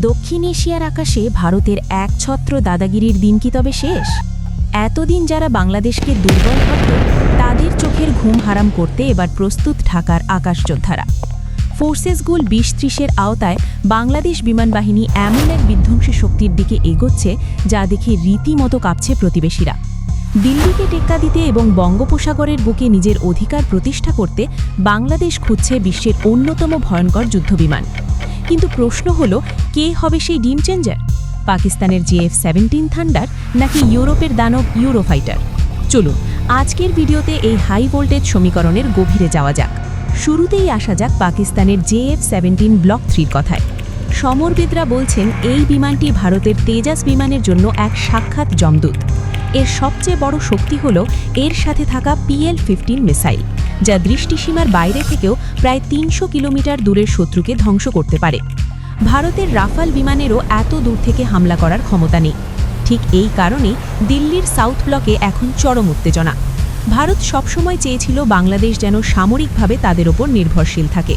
দক্ষিণ এশিয়ার আকাশে ভারতের এক ছত্র দাদাগিরির দিন কি তবে শেষ? এতদিন যারা বাংলাদেশকে দুর্বল ভাবত, তাদের চোখের ঘুম হারাম করতে এবার প্রস্তুত ঢাকার আকাশযোদ্ধারা ফোর্সেস গোল বিশ ত্রিশের আওতায় বাংলাদেশ বিমান বাহিনী এমন এক বিধ্বংসী শক্তির দিকে এগোচ্ছে, যা দেখে রীতিমতো কাঁপছে প্রতিবেশীরা। দিল্লিকে টেক্কা দিতে এবং বঙ্গোপসাগরের বুকে নিজের অধিকার প্রতিষ্ঠা করতে বাংলাদেশ খুঁজছে বিশ্বের অন্যতম ভয়ঙ্কর যুদ্ধবিমান। কিন্তু প্রশ্ন হলো, কে হবে সেই ডিম চেঞ্জার? পাকিস্তানের জেএফ সেভেন্টিন থান্ডার নাকি ইউরোপের দানব ইউরোফাইটার? চলুন, আজকের ভিডিওতে এই হাই ভোল্টেজ সমীকরণের গভীরে যাওয়া যাক। শুরুতেই আসা যাক পাকিস্তানের জেএফ সেভেন্টিন ব্লক থ্রির কথায়। সমরবিদরা বলছেন, এই বিমানটি ভারতের তেজাস বিমানের জন্য এক সাক্ষাৎ জমদূত। এর সবচেয়ে বড় শক্তি হল, এর সাথে থাকা পিএল ফিফটিন মিসাইল। যা দৃষ্টিসীমার বাইরে থেকেও প্রায় তিনশো কিলোমিটার দূরের শত্রুকে ধ্বংস করতে পারে। ভারতের রাফাল বিমানেরও এত দূর থেকে হামলা করার ক্ষমতা নেই। ঠিক এই কারণেই দিল্লির সাউথ ব্লকে এখন চরম উত্তেজনা। ভারত সবসময় চেয়েছিল বাংলাদেশ যেন সামরিকভাবে তাদের ওপর নির্ভরশীল থাকে।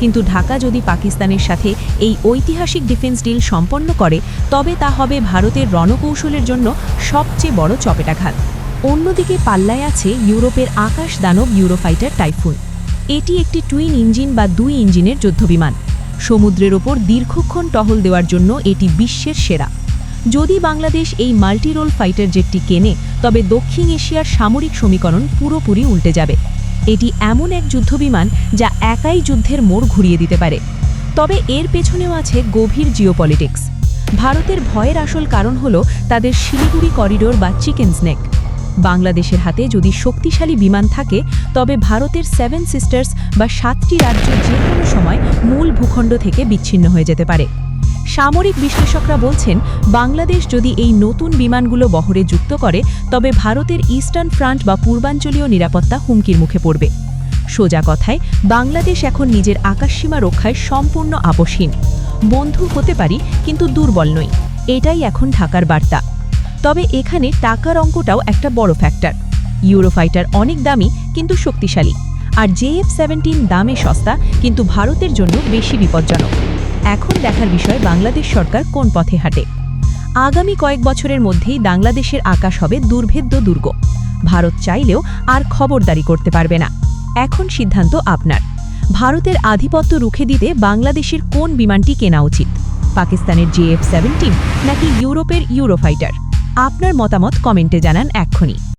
কিন্তু ঢাকা যদি পাকিস্তানের সাথে এই ঐতিহাসিক ডিফেন্স ডিল সম্পন্ন করে, তবে তা হবে ভারতের রণকৌশলের জন্য সবচেয়ে বড় চপেটাঘাত। অন্যদিকে পাল্লায় আছে ইউরোপের আকাশ দানব ইউরোফাইটার টাইফুন। এটি একটি টুইন ইঞ্জিন বা দুই ইঞ্জিনের যুদ্ধবিমান। সমুদ্রের ওপর দীর্ঘক্ষণ টহল দেওয়ার জন্য এটি বিশ্বের সেরা। যদি বাংলাদেশ এই মাল্টিরোল ফাইটার জেটটি কেনে, তবে দক্ষিণ এশিয়ার সামরিক সমীকরণ পুরোপুরি উল্টে যাবে। এটি এমন এক যুদ্ধবিমান যা একাই যুদ্ধের মোড় ঘুরিয়ে দিতে পারে। তবে এর পেছনেও আছে গভীর জিওপলিটিক্স। ভারতের ভয়ের আসল কারণ হল তাদের শিলিগুড়ি করিডোর বা চিকেন স্নেক। বাংলাদেশের হাতে যদি শক্তিশালী বিমান থাকে, তবে ভারতের সেভেন সিস্টার্স বা সাতটি রাজ্য যে কোনো সময় মূল ভূখণ্ড থেকে বিচ্ছিন্ন হয়ে যেতে পারে। সামরিক বিশ্লেষকরা বলছেন, বাংলাদেশ যদি এই নতুন বিমানগুলো বহরে যুক্ত করে, তবে ভারতের ইস্টার্ন ফ্রন্ট বা পূর্বাঞ্চলীয় নিরাপত্তা হুমকির মুখে পড়বে। সোজা কথায়, বাংলাদেশ এখন নিজের আকাশসীমা রক্ষায় সম্পূর্ণ আপসহীন বন্ধু হতে পারি, কিন্তু দুর্বল নই। এটাই এখন ঢাকার বার্তা। তবে এখানে টাকার অঙ্কটাও একটা বড় ফ্যাক্টর ইউরোফাইটার অনেক দামি, কিন্তু শক্তিশালী। আর জেএফ সেভেন্টিন দামে সস্তা, কিন্তু ভারতের জন্য বেশি বিপজ্জনক। এখন দেখার বিষয় বাংলাদেশ সরকার কোন পথে হাঁটে। আগামী কয়েক বছরের মধ্যেই বাংলাদেশের আকাশ হবে দুর্ভেদ্য দুর্গ। ভারত চাইলেও আর খবরদারি করতে পারবে না। এখন সিদ্ধান্ত আপনার। ভারতের আধিপত্য রুখে দিতে বাংলাদেশের কোন বিমানটি কেনা উচিত? পাকিস্তানের জেএফ সেভেন্টিন নাকি ইউরোপের ইউরোফাইটার আপনার মতামত কমেন্টে জানান এক্ষুনি।